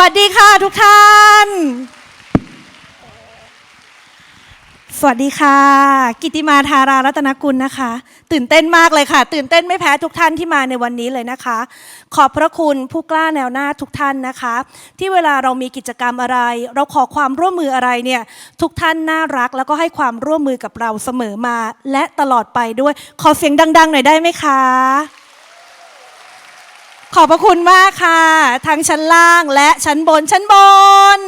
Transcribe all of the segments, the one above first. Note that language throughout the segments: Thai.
วัสดีค่ะทุกท่าน สวัสดีค่ะ กิติมาธารารัตนกุลนะคะ ตื่นเต้นมากเลยค่ะ ตื่นเต้นไม่แพ้ทุกท่านที่มาในวันนี้เลยนะคะ ขอบพระคุณผู้กล้าแนวหน้าทุกท่านนะคะ ที่เวลาเรามีกิจกรรมอะไร เราขอความร่วมมืออะไรเนี่ยทุกท่านน่ารัก แล้วก็ให้ความร่วมมือกับเราเสมอมา และตลอดไปด้วย ขอเสียงดัง ๆ หน่อยได้ไหมคะ ขอบพระคุณมากค่ะ ทั้งชั้นล่างและชั้นบนชั้นบน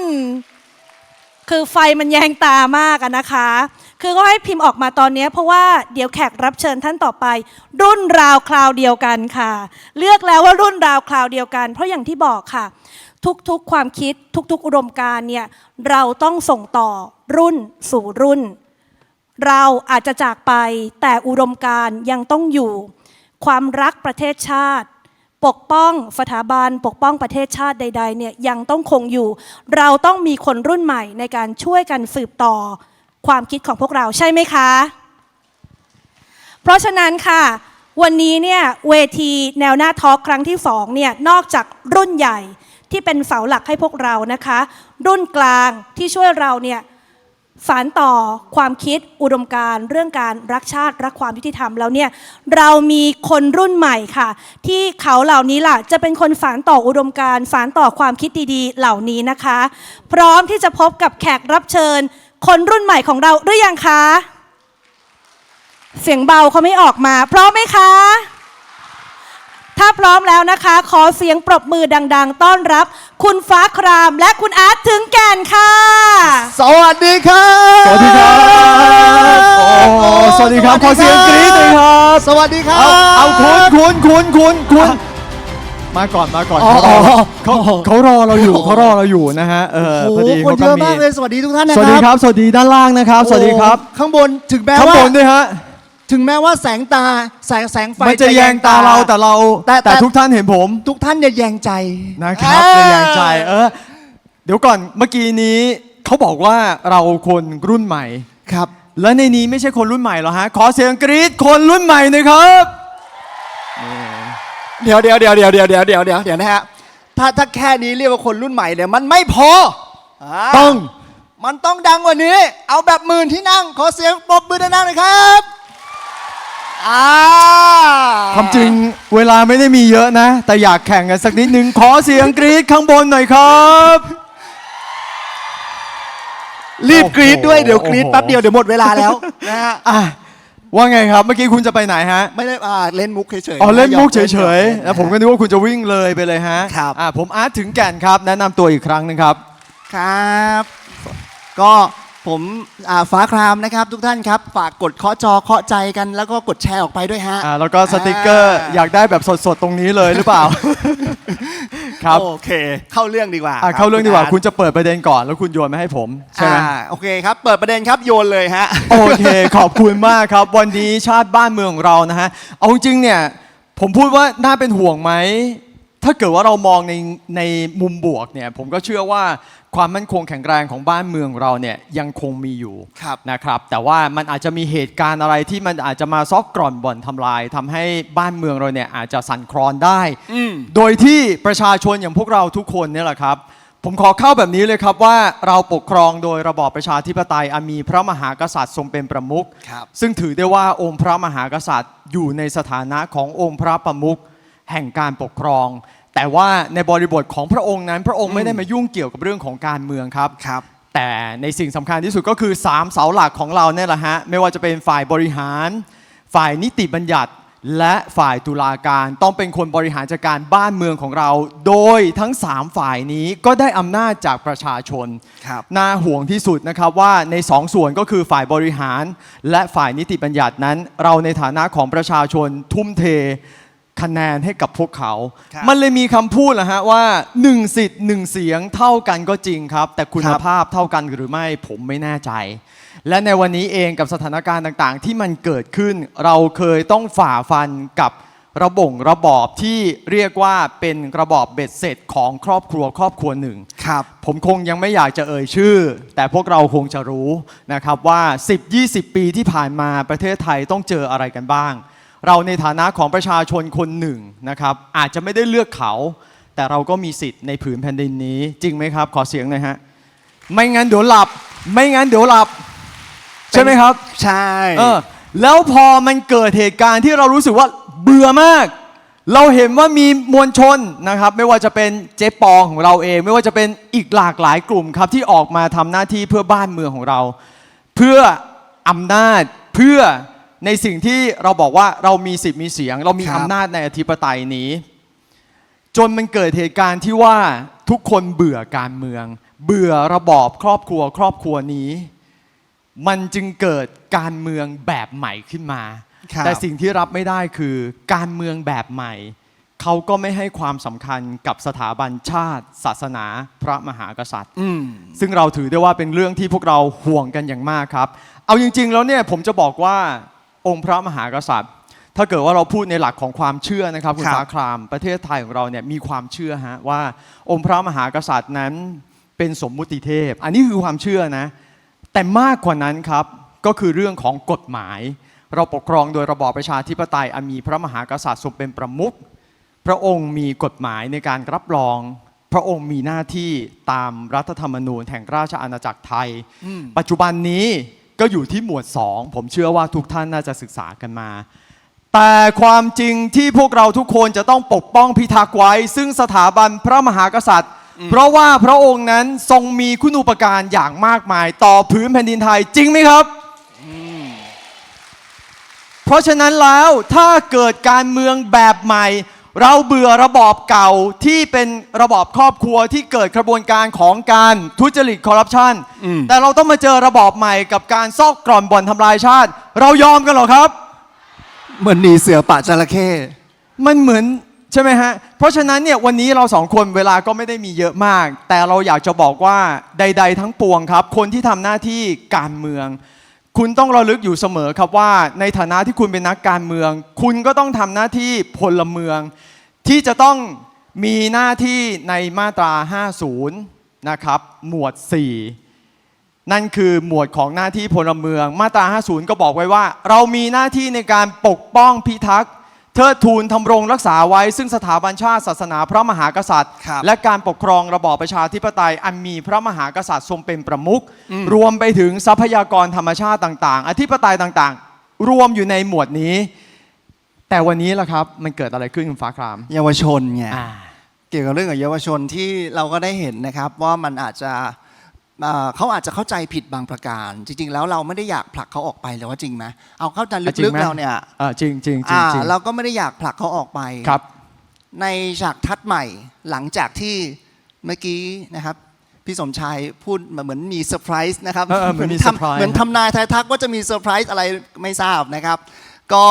คือไฟมันแยงตามากอะนะคะ คือก็ให้พิมพ์ออกมาตอนนี้ เพราะว่าเดี๋ยวแขกรับเชิญท่านต่อไป รุ่นราวคราวเดียวกันค่ะ เลือกแล้วว่ารุ่นราวคราวเดียวกัน เพราะอย่างที่บอกค่ะ ทุกๆความคิดทุกๆ อุดมการเนี่ยเราต้องส่งต่อรุ่นสู่รุ่น เราอาจจะจากไปแต่อุดมการยังต้องอยู่ ความรักประเทศชาติ ปกป้องสถาบันปกป้องประเทศชาติใดๆเนี่ยยังต้องคงอยู่ เราต้องมีคนรุ่นใหม่ในการช่วยกันสืบต่อความคิดของพวกเราใช่ไหมคะ เพราะฉะนั้นค่ะ วันนี้เนี่ยเวทีแนวหน้าทอล์กครั้งที่สองเนี่ยนอกจากรุ่นใหญ่ที่เป็นเสาหลักให้พวกเรานะคะ รุ่นกลางที่ช่วยเราเนี่ย สารต่อความคิดอุดมการเรื่องการรักชาติรักความยุติธรรมแล้วเนี่ยเรามีคนรุ่นใหม่ค่ะ ที่เขาเหล่านี้ล่ะจะเป็นคนสารต่ออุดมการสารต่อความคิดดีๆ เหล่านี้นะคะ พร้อมที่จะพบกับแขกรับเชิญ คนรุ่นใหม่ของเราหรือยังคะ เสียงเบาเขาไม่ออกมาพร้อมไหมคะ ถ้าพร้อมแล้วนะคะ ขอเสียงปรบมือดัง ๆ ต้อนรับ คุณฟ้าครามและคุณอาร์ตถึงแก่นค่ะ สวัสดีครับสวัสดีครับโอ้สวัสดีครับขอเสียงกรี๊ดหน่อยครับสวัสดีครับเอาเอาคุณคุณคุณคุณคุณมาก่อนมาก่อนอ๋อเขารออ๋อเขาเขารอเราอยู่เขารอเราอยู่นะฮะเออโอ้โหพอดีคนเขาเยก็อะมีมากเลยสวัสดีทุกท่านนะสวัสดีครับสวัสดีด้านล่างนะครับ สวัสดีครับ โอ้โหข้างบนถึงแม้ข้างว่าบนด้วยฮะ ถึงแม้ว่าแสงตาแสงแสงไฟมันจะแยงตาเราแต่เรา แต่แต่แต่ทุกท่านเห็นผม ทุกท่านเนี่ยแยงใจนะครับอ่าจะแยงใจเออเดี๋ยวก่อนเมื่อกี้นี้เขาบอกว่าเราคนรุ่นใหม่ครับ และในนี้ไม่ใช่คนรุ่นใหม่หรอฮะขอเสียงกรี๊ดคนรุ่นใหม่หน่อยครับ เดี๋ยวเดี๋ยวเดี๋ยวเดี๋ยวเดี๋ยวเดี๋ยวเดี๋ยวเดี๋ยวเดี๋ยวนะฮะถ้าถ้าแค่นี้เรียกว่าคนรุ่นใหม่เนี่ยมันไม่พออ่าต้อง มันต้องดังกว่านี้ เอาแบบหมื่นที่นั่ง ขอเสียงปรบมือดังๆหน่อยครับ อ่าความจริงเวลาไม่ได้มีเยอะนะ แต่อยากแข่งกันสักนิดนึง ขอเสียงกรี๊ดข้างบนหน่อยครับ รีบกรี๊ดด้วยโอ้โหเดี๋ยวกรี๊ดแป๊บเดียวเดี๋ยวหมดเวลาแล้วนะฮะอะว่าไงครับ เมื่อกี้คุณจะไปไหนฮะ ไม่ได้อ่าเล่นมุกเฉยๆอ๋อเล่นมุกหเฉอกยๆๆแล้วผมก็นึกว่าคุณจะวิ่งเลยไปเลยฮะครับอะผมอาร์ตถึงแก่นครับ แนะนำตัวอีกครั้งหนึงครับ ครับ ก็ ผมอ่าฟ้าครามนะครับทุกท่านครับ ฝากกดเคาะจอเคาะใจกันแล้วก็กดแชร์ออกไปด้วยฮะอะแล้วก็สติกเกอร์อ่าอยากได้แบบสดๆ ตรงนี้เลยหรือเปล่า ครับโอเค เข้าเรื่องดีกว่าอะบเข้าเรื่องดีกว่าณคุณจะเปิดประเด็นก่อนแล้วคุณโยนมาให้ผมใช่ไหมอ่าโอเคครับเปิดประเด็นครับโยนเลยฮะโอเคขอบคุณมากครับ วันนี้ชาติบ้านเมืองของเรานะฮะเอาจริงๆเนี่ยผมพูดว่าน่าเป็นห่วงไหม ถ้าเกิดว่าเรามองในในมุมบวกเนี่ยผมก็เชื่อว่าความมั่นคงแข็งแรงของบ้านเมืองเราเนี่ยยังคงมีอยู่ครับนะครับ แต่ว่ามันอาจจะมีเหตุการณ์อะไรที่มันอาจจะมาซอกกร่อนบ่อนทำลายทำให้บ้านเมืองเราเนี่ยอาจจะสั่นคลอนได้อืมโดยที่ประชาชนอย่างพวกเราทุกคนเนี่ยแหละครับ ผมขอเข้าแบบนี้เลยครับว่าเราปกครองโดยระบอบประชาธิปไตยอันมีพระมหากษัตริย์ทรงเป็นประมุขครับซึ่งถือได้ว่าองค์พระมหากษัตริย์อยู่ในสถานะขององค์พระประมุขแห่งการปกครอง แต่ว่าในบริบทของพระองค์นั้น พระองค์ไม่ได้มายุ่งเกี่ยวกับเรื่องของการเมืองครับ ครับ แต่ในสิ่งสำคัญที่สุดก็คือ 3 เสาหลักของเราเนี่ยแหละฮะ ไม่ว่าจะเป็นฝ่ายบริหาร ฝ่ายนิติบัญญัติ และฝ่ายตุลาการต้องเป็นคนบริหารจัดการบ้านเมืองของเรา โดยทั้ง 3 ฝ่ายนี้ก็ได้อำนาจจากประชาชน ครับ น่าห่วงที่สุดนะครับว่าในสองส่วนก็คือฝ่ายบริหาร และฝ่ายนิติบัญญัตินั้น เราในฐานะของประชาชนทุ่มเท คะแนนให้กับพวกเขา ครับมันเลยมีคำพูดแหละฮะว่าหนึ่งสิทธิ์หนึ่งเสียงเท่ากันก็จริงครับ แต่คุณครับ ภาพเท่ากันหรือไม่ผมไม่แน่ใจ และในวันนี้เองกับสถานการณ์ต่างๆ ที่มันเกิดขึ้น เราเคยต้องฝ่าฟันกับระบงระบอบที่เรียกว่าเป็นระบอบเบ็ดเสร็จของครอบครัวครอบครัวหนึ่ง ครับ ผมคงยังไม่อยากจะเอ่ยชื่อ แต่พวกเราคงจะรู้นะครับว่า 10-20 ปีที่ผ่านมาประเทศไทยต้องเจออะไรกันบ้าง เราในฐานะของประชาชนคนหนึ่งนะครับอาจจะไม่ได้เลือกเขา แต่เราก็มีสิทธิ์ในผืนแผ่นดินนี้ จริงไหมครับ ขอเสียงหน่อยฮะไม่งั้นเดี๋ยวหลับ ไม่งั้นเดี๋ยวหลับ ใช่ไหมครับ ใช่เออแล้วพอมันเกิดเหตุการณ์ที่เรารู้สึกว่าเบื่อมาก เราเห็นว่ามีมวลชนนะครับ ไม่ว่าจะเป็นเจ๊ปองของเราเอง ไม่ว่าจะเป็นอีกหลากหลายกลุ่มครับที่ออกมาทำหน้าที่เพื่อบ้านเมืองของเรา เพื่ออำนาจเพื่อ ในสิ่งที่เราบอกว่าเรามีสิทธิ์มีเสียง เรามีอำนาจในอธิปไตยนี้ จนมันเกิดเหตุการณ์ที่ว่าทุกคนเบื่อการเมือง เบื่อระบอบครอบครัวครอบครัวนี้ มันจึงเกิดการเมืองแบบใหม่ขึ้นมา ครับ แต่สิ่งที่รับไม่ได้คือการเมืองแบบใหม่ เขาก็ไม่ให้ความสำคัญกับสถาบันชาติ ศาสนาพระมหากษัตริย์ อืม ซึ่งเราถือได้ว่าเป็นเรื่องที่พวกเราห่วงกันอย่างมากครับ เอาจริง ๆ แล้วเนี่ยผมจะบอกว่า องค์พระมหากษัตริย์ ถ้าเกิดว่าเราพูดในหลักของความเชื่อนะครับคุณครับสาคราม ประเทศไทยของเราเนี่ยมีความเชื่อฮะว่าองค์พระมหากษัตริย์นั้นเป็นสมมุติเทพ อันนี้คือความเชื่อนะ แต่มากกว่านั้นครับก็คือเรื่องของกฎหมาย เราปกครองโดยระบอบประชาธิปไตยอันมีพระมหากษัตริย์ทรงเป็นประมุข พระองค์มีกฎหมายในการรับรอง พระองค์มีหน้าที่ตามรัฐธรรมนูญแห่งราชอาณาจักรไทยอืมปัจจุบันนี้ ก็อยู่ที่หมวด 2 ผมเชื่อว่าทุกท่านน่าจะศึกษากันมา แต่ความจริงที่พวกเราทุกคนจะต้องปกป้องพิทักษ์ไว้ ซึ่งสถาบันพระมหากษัตริย์ เพราะว่าพระองค์นั้นทรงมีคุณูปการอย่างมากมาย ต่อพื้นแผ่นดินไทยจริงไหมครับ เพราะฉะนั้นแล้วถ้าเกิดการเมืองแบบใหม่ เราเบื่อระบอบเก่าที่เป็นระบอบครอบครัวที่เกิดกระบวนการของการทุจริตคอร์รัปชันอืมแต่เราต้องมาเจอระบอบใหม่กับการซอกกร่อนบ่อนทำลายชาติ เรายอมกันเหรอครับ เหมือนหนีเสือป่าจระเข้มันเหมือนใช่ไหมฮะ เพราะฉะนั้นเนี่ยวันนี้เราสองคนเวลาก็ไม่ได้มีเยอะมาก แต่เราอยากจะบอกว่าใด ๆ ทั้งปวงครับ คนที่ทำหน้าที่การเมือง คุณต้องระลึกอยู่เสมอครับว่า ในฐานะที่คุณเป็นนักการเมือง คุณก็ต้องทำหน้าที่พลเมือง ที่จะต้องมีหน้าที่ในมาตรา 50 นะครับ หมวด 4 นั่นคือหมวดของหน้าที่พลเมือง มาตรา 50 ก็บอกไว้ว่า เรามีหน้าที่ในการปกป้องพิทักษ์ เทิดทูนทำรงรักษาไว้ซึ่งสถาบันชาติศาสนาพระมหากษัตริย์ ครับและการปกครองระบอบประชาธิปไตย อันมีพระมหากษัตริย์ทรงเป็นประมุขรวมไปถึงทรัพยากรธรรมชาติต่าง ๆ อธิปไตยต่างๆ รวมอยู่ในหมวดนี้ แต่วันนี้ล่ะครับมันเกิดอะไรขึ้นคุณฟ้าคราม เยาวชนไงอ่าเกี่ยวกับเรื่องของเยาวชนที่เราก็ได้เห็นนะครับว่ามันอาจจะ เอ่อเขาอาจจะเข้าใจผิดบางประการ จริง ๆ แล้วเราไม่ได้อยากผลักเขาออกไปเลยว่าจริงไหมเอาเข้าใจอะจริลึงกไหมๆเราเนี่ยอ่าจริงจริงจริงอ่าจริงเราก็ไม่ได้อยากผลักเขาออกไปครับ ในฉากทัดใหม่หลังจากที่เมื่อกี้นะครับพี่สมชายพูดเหมือนมีเซอร์ไพรส์นะครับเออเออเหมือนมีทำ surprise เหมือนทำนายทายทักว่าจะมีเซอร์ไพรส์อะไรไม่ทราบนะครับ ก็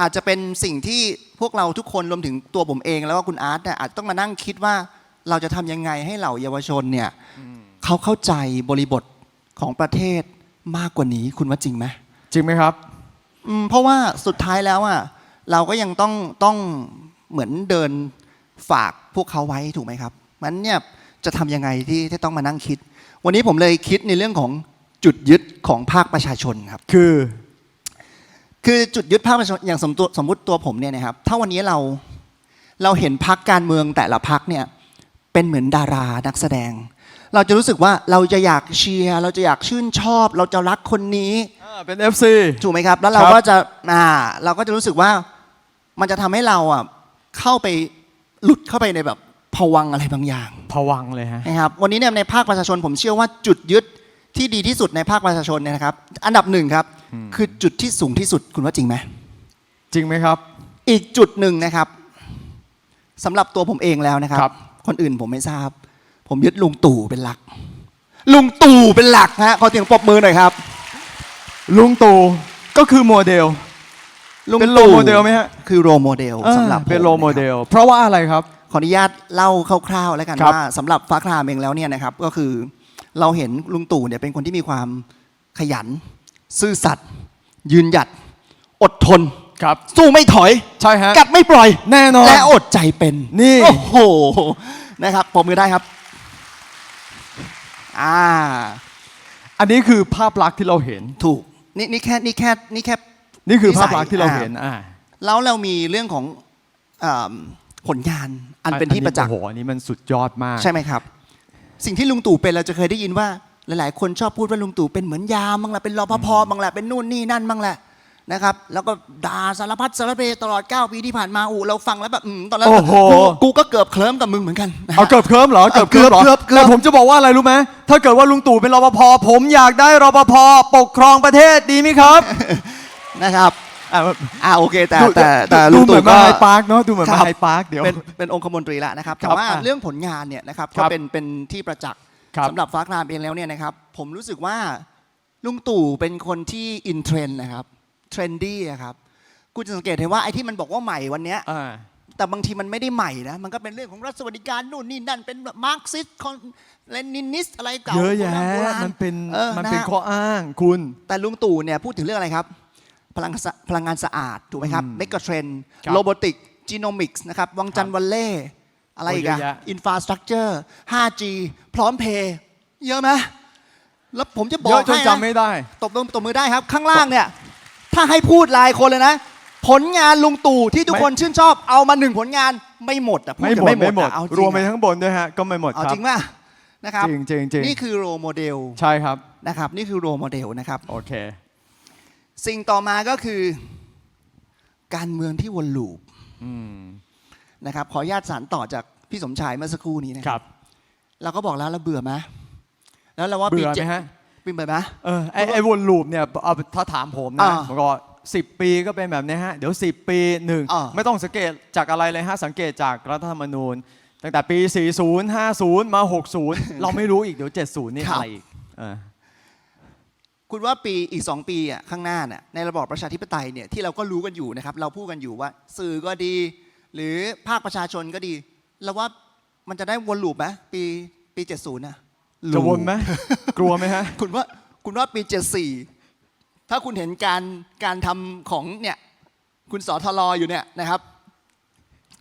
อาจจะเป็นสิ่งที่พวกเราทุกคนรวมถึงตัวผมเอง แล้วก็คุณอาร์ตเนี่ยอาจจะต้องมานั่งคิดว่าเราจะทำยังไงให้เหล่าเยาวชนเนี่ย เขาเข้าใจบริบทของประเทศมากกว่านี้คุณว่าจริงไหมจริงไหมครับ อืมเพราะว่าสุดท้ายแล้วอะเราก็ยังต้องต้องเหมือนเดินฝากพวกเขาไว้ถูกไหมครับมันเนี่ยจะทำยังไงที่ที่ต้องมานั่งคิด วันนี้ผมเลยคิดในเรื่องของจุดยึดของภาคประชาชนครับ คือ คือจุดยึดภาคประชาชนอย่างสมตัวสมมติตัวผมเนี่ยนะครับ ถ้าวันนี้เราเราเห็นพักการเมืองแต่ละพักเนี่ยเป็นเหมือนดารานักแสดง เราจะรู้สึกว่าเราจะอยากเชียร์เราจะอยากชื่นชอบ เราจะรักคนนี้อ่าเป็น FC ถูกไหมครับ แล้วเราครับก็จะอ่าเราก็จะรู้สึกว่ามันจะทำให้เราอะเข้าไปหลุดเข้าไปในแบบภวังค์อะไรบางอย่าง ผวังค์เลยฮะ นะครับวันนี้เนี่ยในภาคประชาชนผมเชื่อว่าจุดยึดที่ดีที่สุดในภาคประชาชนเนี่ยนะครับ อันดับหนึ่งครับ คือจุดที่สูงที่สุดคุณว่าจริงไหมจริงไหมครับ อีกจุดหนึ่งนะครับสำหรับตัวผมเองแล้วนะครับ ครับ คนอื่นผมไม่ทราบ ผมยึดลุงตู่เป็นหลัก ลุงตู่เป็นหลักฮะขอเสียงปรบมือหน่อยครับลุงตู่ก็คือโมเดล ลุงเป็นโลตู่โมเดลไหมฮะคือโรโมเดลสำหรับอ่าเป็นผมโลนะครับโมเดล เพราะว่าอะไรครับ ขออนุญาตเล่าคร่าวๆแล้วกันครับ ว่าสำหรับฟ้าครามเองแล้วเนี่ยนะครับก็คือเราเห็นลุงตู่เนี่ยเป็นคนที่มีความขยัน ซื่อสัตย์ยืนหยัด อดทน ครับ สู้ไม่ถอย ใช่ฮะ กัดไม่ปล่อยแน่นอนและอดใจเป็นนี่ โอ้โหนะครับผมมือได้ครับ อ่า อันนี้คือภาพลักษณ์ที่เราเห็น ถูก นี่นี่แค่นี่แค่นี่แค่ นี่คือนิสัภายพลักษณ์ที่เราเห็นอ่าแล้วเรามีเรื่องของอ่าผลงานอันเป็นที่ประจักษ์ โอ้โหอันนี้มันสุดยอดมาก ใช่ไหมครับ สิ่งที่ลุงตู่เป็นเราจะเคยได้ยินว่า หลาย ๆ คนชอบพูดว่าลุงตู่เป็นเหมือนยามบ้างแหละเป็นรปภบ้างแหละเป็นนู่นนี่นั่นบ้างแหละ นะครับ แล้วก็ด่าสารพัดสารเพตลอด 9 ปีที่ผ่านมาอูเราฟังแล้วแบบอืมตอนนั้นโอ้โห กูกูก็เกือบเคลิ้มกับมึงเหมือนกันนะฮะเอาเกือบเคลิ้มเหรอเกือบเคลิ้มเหรอเกือบเกือบ แต่ผมจะบอกว่าอะไรรู้ไหมถ้าเกิดว่าลุงตู่เป็นรปภผมอยากได้รปภปกครองประเทศดีไหมครับนะครับอะอ่าโอเค แต่ดูแต่แต่ดูลุงเหมืตู่อนก็มาไฮปาร์คเนาะดูเหมือนครัมาบไฮปาร์คเดี๋ยว เป็นเป็นองคมนตรีแล้วนะครับ แต่ว่าอะเรื่องผลงานเนี่ยนะครับครัก็บเป็นเป็นที่ประจักษ์ครับสำหรับฟ้าครามเองแล้วเนี่ยนะครับ ผมรู้สึกว่าลุงตู่เป็นคนที่อินเทรนด์นะครับ เทรนดี้ครับคุณจะสังเกตเห็นว่าไอ้ที่มันบอกว่าใหม่วันเนี้ยอ่า แต่บางทีมันไม่ได้ใหม่นะมันก็เป็นเรื่องของรัฐสวัสดิการนู่นนี่นั่นเป็นมาร์กซิสคอนเลนินิสอะไรเก่าเยอะแยะ โบราณมันเป็นออมันเป็นฮข้ออ้างคุณ แต่ลุงตู่เนี่ยพูดถึงเรื่องอะไรครับ พลังสะพลังงานสะอาด ถูกไหมครับอืมเมกะเทรนครับโรบอติกจีโนมิกส์นะครับ วังจันทร์วันเล่ อะไรอีกอะโอ้เยอะแยะ อินฟราสตรักเจอร์ 5G พร้อมเพย์เยอะไหมแล้วผมจะบอเยกอะจนให้จำนะไม่ได้ ตบมือตบมือได้ครับ ข้างล่างเนี่ย ถ้าให้พูดรายคนเลยนะ ผลงานลุงตู่ที่ทุกไม่คนชื่นชอบเอามาหนึ่งผลงานไม่หมดอะพูดไม่จะหมดไม่ไม่หหมมดดอะเอาจรริวมงไปอะทั้งบนด้วยฮะก็ไม่หมดเอาครับจริงป่ะนะครับจริงจริงจริงนี่คือโรโมเดลใช่ครับนะครับ นี่คือโรโมเดลนะครับโอเค สิ่งต่อมาก็คือ การเมืองที่วนลูปอืมนะครับ ขออนุญาตสารต่อจากพี่สมชายเมื่อสักครู่นี้นะครับ เราก็บอกแล้วเราเบื่อไหมแล้วเราว่าปีเบื่อเจ็ไหด มฮะปีเบื่อไหม เออไอไอวนลูปเนี่ยเอาถ้าถามผมนะอ่าผมก็สิบปีก็เป็นแบบนี้ฮะ เดี๋ยว 10 ปีหนึ่งอ่าไม่ต้องสังเกตจากอะไรเลยฮะ สังเกตจากรัฐธรรมนูญ ตั้งแต่ปี 40 50 มา 60 เราไม่รู้อีกเดี๋ยว 70 นี่อะไรอีกเออคุณว่าปีอีกสองปีอะข้างหน้าน่ะในระบอบประชาธิปไตยเนี่ยที่เราก็รู้กันอยู่นะครับ เราพูดกันอยู่ว่า สื่อก็ดี หรือภาคประชาชนก็ดีเราว่ามันจะได้วนลูปไหมปีปี 70นะ จะวนไหมกลัวไหมฮะ คุณว่าคุณว่าปี 74 ถ้าคุณเห็นการการทำของเนี่ยคุณสอทลออยู่เนี่ยนะครับ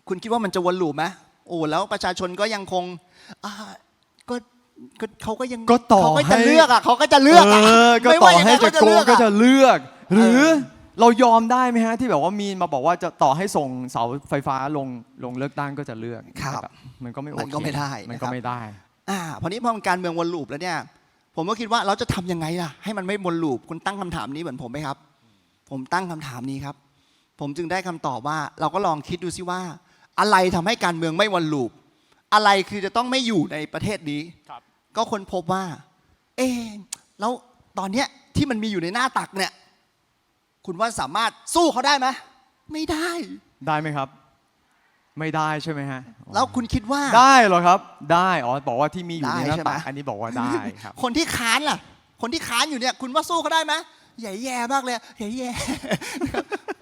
คุณคิดว่ามันจะวนลูปไหมโอ้แล้วประชาชนก็ยังคงอ่าก็ก็เขาก็ยังก็ต่อเขาก็จะให้ เลือกอะเขาก็จะเลือกเออะอก็ไม่ต่อว่ายังไงให้จะเขาโกงเลือก็อะจะเลือก หรือเออเรายอมได้ไหมฮะที่แบบว่ามีนมาบอกว่าจะต่อให้ส่งเสาไฟฟ้าลงลงเลือกตั้งก็จะเลือกครับมันก็ไม่โอมันเคก็ไม่ได้มันนะครับก็ไม่ได้ อ่าพอนี้พอมันการเมืองวนลูปแล้วเนี่ย ผมก็คิดว่าเราจะทำยังไงล่ะ ให้มันไม่วนลูปคุณตั้งคำถามนี้เหมือนผมไหมครับ ผมตั้งคำถามนี้ครับ ผมจึงได้คำตอบว่า เราก็ลองคิดดูซิว่า อะไรทำให้การเมืองไม่วนลูป อะไรคือจะต้องไม่อยู่ในประเทศนี้ครับก็ค้นพบว่า เอ๊ะแล้วตอนเนี้ยที่มันมีอยู่ในหน้าตักเนี่ย คุณว่าสามารถสู้เขาได้ไหมไม่ได้ ได้ไหมครับ ไม่ได้ใช่ไหมฮะแล้วคุณคิดว่า ได้เหรอครับ ได้อ๋อบอกว่าที่มีอยู่ได้ในหน้าใช่ไหมตักอันนี้บอกว่าได้ครับ คนที่ค้านล่ะ คนที่ค้านอยู่เนี่ยคุณว่าสู้เขาได้ไหมใหญ่แย่มากเลยใหญ่แย่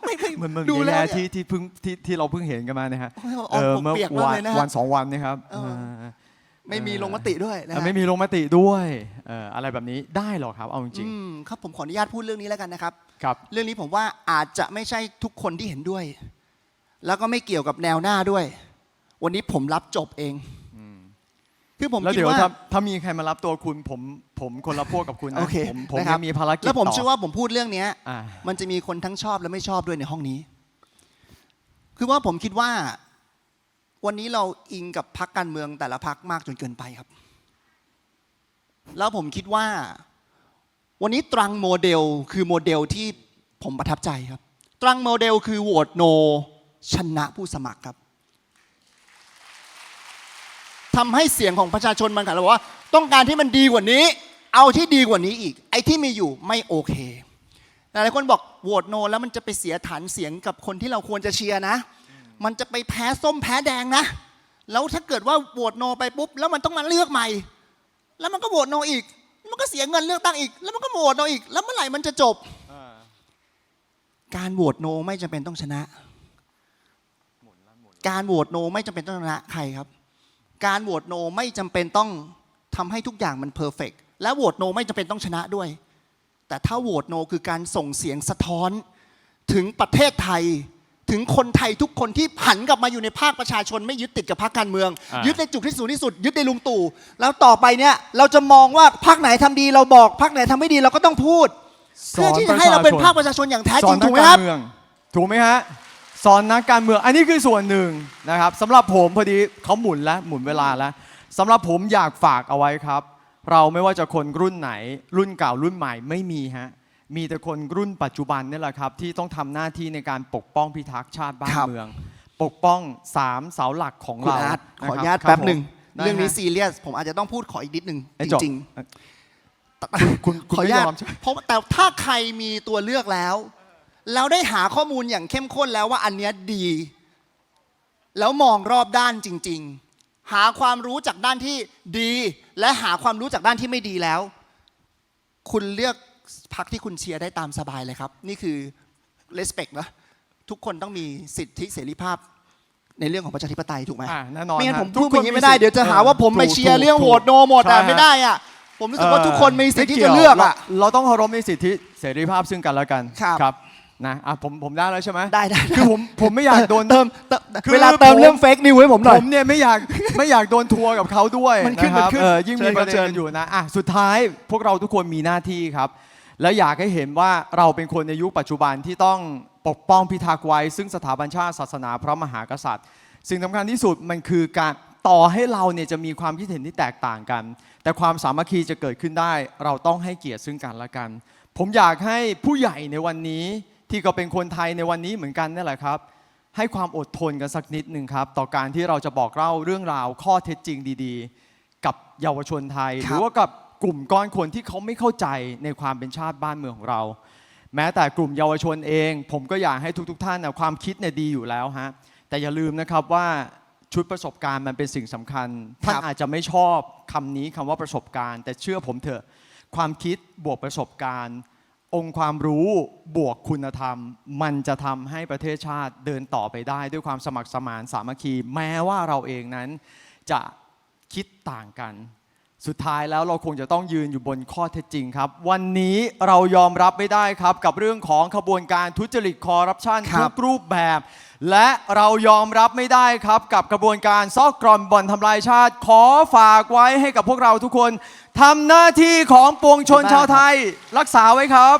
ไม่เคยเหมือนเหมันดูดูแลแลวที่เนี่ยที่เพิ่งที่ที่เราเพิ่งเห็นกันมานะฮะโอ้ยเอาเออปกเมื่อเปียกมากวันเลยนะฮะวันสองวันนี่ครับเออ เออไม่มีลงมติด้วยนะเออฮะ ไม่มีลงมติด้วยเอออะไรแบบนี้ได้เหรอครับ เอาจริงอืมครับผมขออนุญาตพูดเรื่องนี้แล้วกันนะครับ ๆครับ เรื่องนี้ผมว่าอาจจะไม่ใช่ทุกคนที่เห็นด้วย แล้วก็ไม่เกี่ยวกับแนวหน้าด้วย วันนี้ผมรับจบเองคือผมแล้วคิดเดี๋ยวว่า ถ้าถ้ามีใครมารับตัวคุณผมผมคนละพวกกับคุณนะโอเคผมผมนะครับยังมีภารกิจแล้วผมต่เชื่อว่าผมพูดเรื่องเนี้ย อ่า มันจะมีคนทั้งชอบและไม่ชอบด้วยในห้องนี้ คือว่าผมคิดว่า วันนี้เราอิงกับพักการเมืองแต่ละพักมากจนเกินไปครับ แล้วผมคิดว่า วันนี้ตรังโมเดลคือโมเดลที่ผมประทับใจครับ ตรังโมเดลคือโหวตโน ชนะผู้สมัครครับทำให้เสียงของประชาชนมันขันว่า ต้องการที่มันดีกว่านี้ เอาที่ดีกว่านี้อีก ไอ้ที่มีอยู่ไม่โอเคหลายคนบอกโหวตโน แล้วมันจะไปเสียฐานเสียงกับคนที่เราควรจะเชียร์นะ มันจะไปแพ้ส้มแพ้แดงนะ แล้วถ้าเกิดว่าโหวตโนไปปุ๊บ แล้วมันต้องมาเลือกใหม่ แล้วมันก็โหวตโนอีก มันก็เสียเงินเลือกตั้งอีก แล้วมันก็โหวตโนอีก แล้วเมื่อไหร่มันจะจบ การโหวตโนไม่จำเป็นต้องชนะ การโหวตโนไม่จำเป็นต้องชนะใครครับ การโหวตโนไม่จำเป็นต้องทำให้ทุกอย่างมันเพอร์เฟกและโหวตโนไม่จำเป็นต้องชนะด้วย แต่ถ้าโหวตโนคือการส่งเสียงสะท้อนถึงประเทศไทยถึงคนไทยทุกคนที่หันกลับมาอยู่ในภาคประชาชนไม่ยึดติดกับพรรคการเมืองอ่ายึยึดในจุดที่สูงที่สุด ยึดในลุงตู่ แล้วต่อไปเนี่ยเราจะมองว่าพรรคไหนทำดีเราบอกพรรคไหนทำไม่ดีเราก็ต้องพูดเพื่อที่จะให้เราเป็นภาคประชาชนอย่างแท้สจอรินงทาถูงกไหมกาครัรบเมืองถูกไหมฮะ สอนนักการเมืองอันนี้คือส่วนหนึ่งนะครับสำหรับผมพอดีเขาหมุนแล้วหมุนเวลาแล้วสำหรับผมอยากฝากเอาไว้ครับ เราไม่ว่าจะคนรุ่นไหน รุ่นเก่ารุ่นใหม่ไม่มีฮะมีแต่คนรุ่นปัจจุบันนี่แหละครับที่ต้องทำหน้าที่ในการปกป้องพิทักษ์ชาติบ้านครับเมือง ปกป้องสามเสาหลักของคุณเราอาร์ตขออนุญาตะคแป๊บหนึ่งผมได้เรื่องนี้ฮะซีเรียสผมอาจจะต้องพูดขออีกนิดหนึ่งไอ้จจบริงคุณคุณๆคุณขออไม่นุญายตอมใช่ไหมเพราะแต่ถ้าใครมีตัวเลือกแล้ว แล้วได้หาข้อมูลอย่างเข้มข้นแล้วว่าอันเนี้ยดี แล้วมองรอบด้านจริง ๆ หาความรู้จากด้านที่ดี และหาความรู้จากด้านที่ไม่ดีแล้ว คุณเลือกพักที่คุณเชียร์ได้ตามสบายเลยครับ นี่คือ respect นะทุกคนต้องมีสิทธิเสรีภาพในเรื่องของประชาธิปไตยถูกไหมอ่าแน่นอนไม่งั้นฮะผมทุพูกดคอย่างนี้ไม่ได้ สิทธิ์เดี๋ยวจะหาว่าผมถูกไปเชียร์ถูกเรื่องโหวตถูกโนหมดอะใช่ฮะ ไม่ได้อะผมรู้สึกว่าทุกคนมีสิทธิ์ที่จะเลือกอะ เราเราต้องเคารพในสิทธิเสรีภาพซึ่งกันและกันครับครับ นะอะผมผมได้แล้วใช่ไหมได้ได้ คือผมผมไม่อยากโดน เติมเติมคือเวลาเติมผม เรื่องเฟกนิวให้ผมหน่ผอยมเนี่ยไม่อยากไม่อยากโดนทัวร์กับเขาด้วยมันขึ้นนะครับมันขึ้นเออยิ่งเชิมีญประเด็เชินญอยู่นะอะสุดท้ายพวกเราทุกคนมีหน้าที่ครับ และอยากให้เห็นว่าเราเป็นคนในยุคปัจจุบันที่ต้องปกป้องพิทักษ์ไว้ ซึ่งสถาบันชาติศาสนาพระมหากษัตริย์ สิ่งสำคัญที่สุดมันคือการต่อให้เราเนี่ยจะมีความคิดเห็นที่แตกต่างกัน แต่ความสามัคคีจะเกิดขึ้นได้ เราต้องให้เกียรติซึ่งกันและกัน ผมอยากให้ผู้ใหญ่ในวันนี้ ที่ก็เป็นคนไทยในวันนี้เหมือนกันนี่แหละครับ ให้ความอดทนกันสักนิดหนึ่งครับ ต่อการที่เราจะบอกเล่าเรื่องราวข้อเท็จจริงดีๆ กับเยาวชนไทยครับหรือว่ากับกลุ่มก้อนคนที่เขาไม่เข้าใจในความเป็นชาติบ้านเมืองของเรา แม้แต่กลุ่มเยาวชนเอง ผมก็อยากให้ทุกๆท่านนะความคิดเนี่ยดีอยู่แล้วฮะแต่อย่าลืมนะครับว่าชุดประสบการณ์มันเป็นสิ่งสำคัญท่านอาจจะไม่ชอบคำนี้คำว่าประสบการณ์ แต่เชื่อผมเถอะความคิดบวกประสบการณ์ องค์ความรู้บวกคุณธรรม มันจะทำให้ประเทศชาติเดินต่อไปได้ด้วยความสมัครสมานสามัคคี แม้ว่าเราเองนั้นจะคิดต่างกัน สุดท้ายแล้วเราคงจะต้องยืนอยู่บนข้อเท็จจริงครับ วันนี้เรายอมรับไม่ได้ครับ กับเรื่องของขบวนการทุจริตคอร์รัปชันครัทุบกรูปแบบ และเรายอมรับไม่ได้ครับ กับกระบวนการซอกกร่อนบ่อนทำลายชาติ ขอฝากไว้ให้กับพวกเราทุกคนทำหน้าที่ของปวงชนชาวไทย รักษาไว้ครับ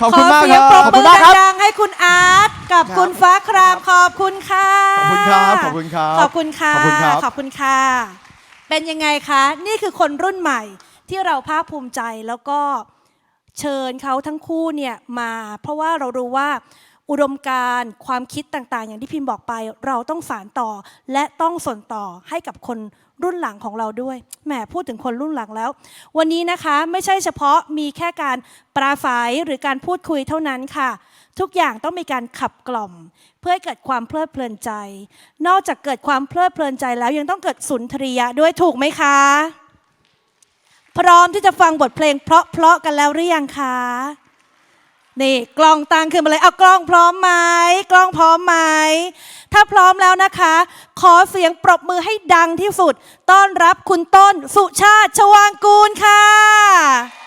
ขอบคุณมากเสีคยงรับปรบมือดังๆให้คุณอาร์ตกับคุณฟ้าครามขอบคุณค่ะขอบคุณครับขอบคุณครับขอบคุณค่ะขอบคุณครับขอบคุณค่ะ เป็นยังไงคะ นี่คือคนรุ่นใหม่ที่เราภาคภูมิใจแล้วก็เชิญเขาทั้งคู่เนี่ยมา เพราะว่าเรารู้ว่าอุดมการความคิดต่างๆ อย่างที่พิมพ์บอกไป เราต้องสานต่อและต้องส่งต่อให้กับคน รุ่นหลังของเราด้วยแหมพูดถึงคนรุ่นหลังแล้ว วันนี้นะคะไม่ใช่เฉพาะมีแค่การปราศัยหรือการพูดคุยเท่านั้นค่ะ ทุกอย่างต้องมีการขับกล่อม เพื่อให้เกิดความเพลิดเพลินใจ นอกจากเกิดความเพลิดเพลินใจแล้วยังต้องเกิดสุนทรียะด้วยถูกไหมคะ พร้อมที่จะฟังบทเพลงเพราะๆกันแล้วหรือยังคะ นี่กล้องตั้งขึ้นมาเลยเอากล้องพร้อมไหมกล้องพร้อมไหมถ้าพร้อมแล้วนะคะ ขอเสียงปรบมือให้ดังที่สุด ต้อนรับคุณต้นสุชาติชวางกูลค่ะ